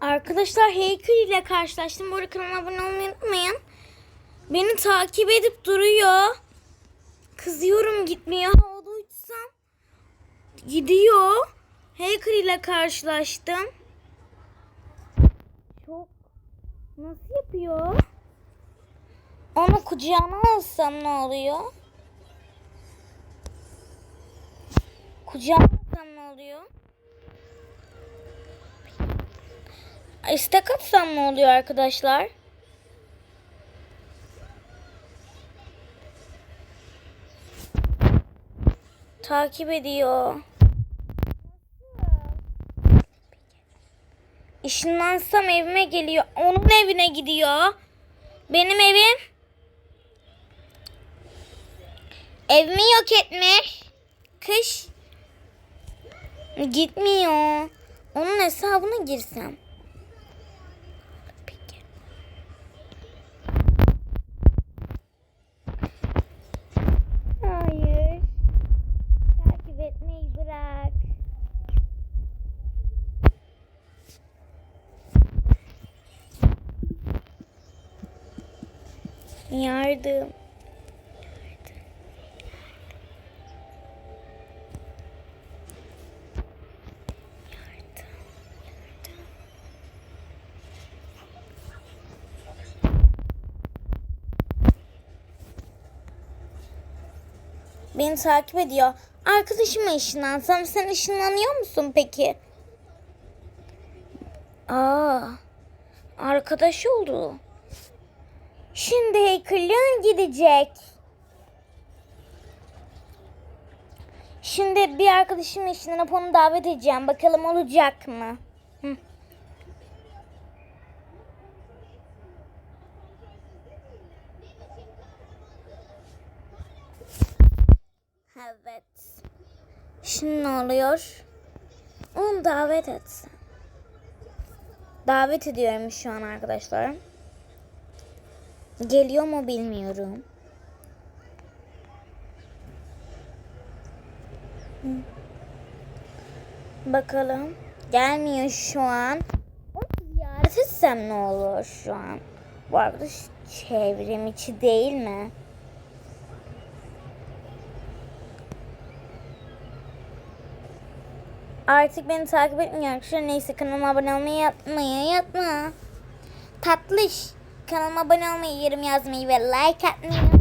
Arkadaşlar heykel ile karşılaştım. Bu arada abone olmayı unutmayın. Beni takip edip duruyor. Kızıyorum gitmiyor. Havada uçsam gidiyor. Hacker ile karşılaştım. Çok nasıl yapıyor? Onu kucağına alsam ne oluyor? Kucağına alsam ne oluyor? İstek atsam ne oluyor arkadaşlar? Takip ediyor. Işınlansam evime geliyor. Onun evine gidiyor. Benim evim. Evimi yok etmiş. Kış. Gitmiyor. Onun hesabına girsem. Peki. Hayır. Takip etmeyi bırak. Yardım. Beni takip ediyor. Arkadaşıma ışınlansam sen ışınlanıyor musun peki? Aa, arkadaş oldu. Şimdi heykelin gidecek. Şimdi bir arkadaşım ışınlanıp onu davet edeceğim. Bakalım olacak mı? Hı. Evet. Şimdi ne oluyor? Onu davet etsin. Davet ediyorum şu an arkadaşlar. Geliyor mu bilmiyorum. Bakalım. Gelmiyor şu an. Onu ziyaret etsem ne olur şu an? Bu arkadaş çevrim içi değil mi? Artık beni takip etmiyor arkadaşlar. Neyse kanalıma abone olmayı yapmayı yapma. Tatlış. Kanalıma abone olmayı, yorum yazmayı ve like atmayı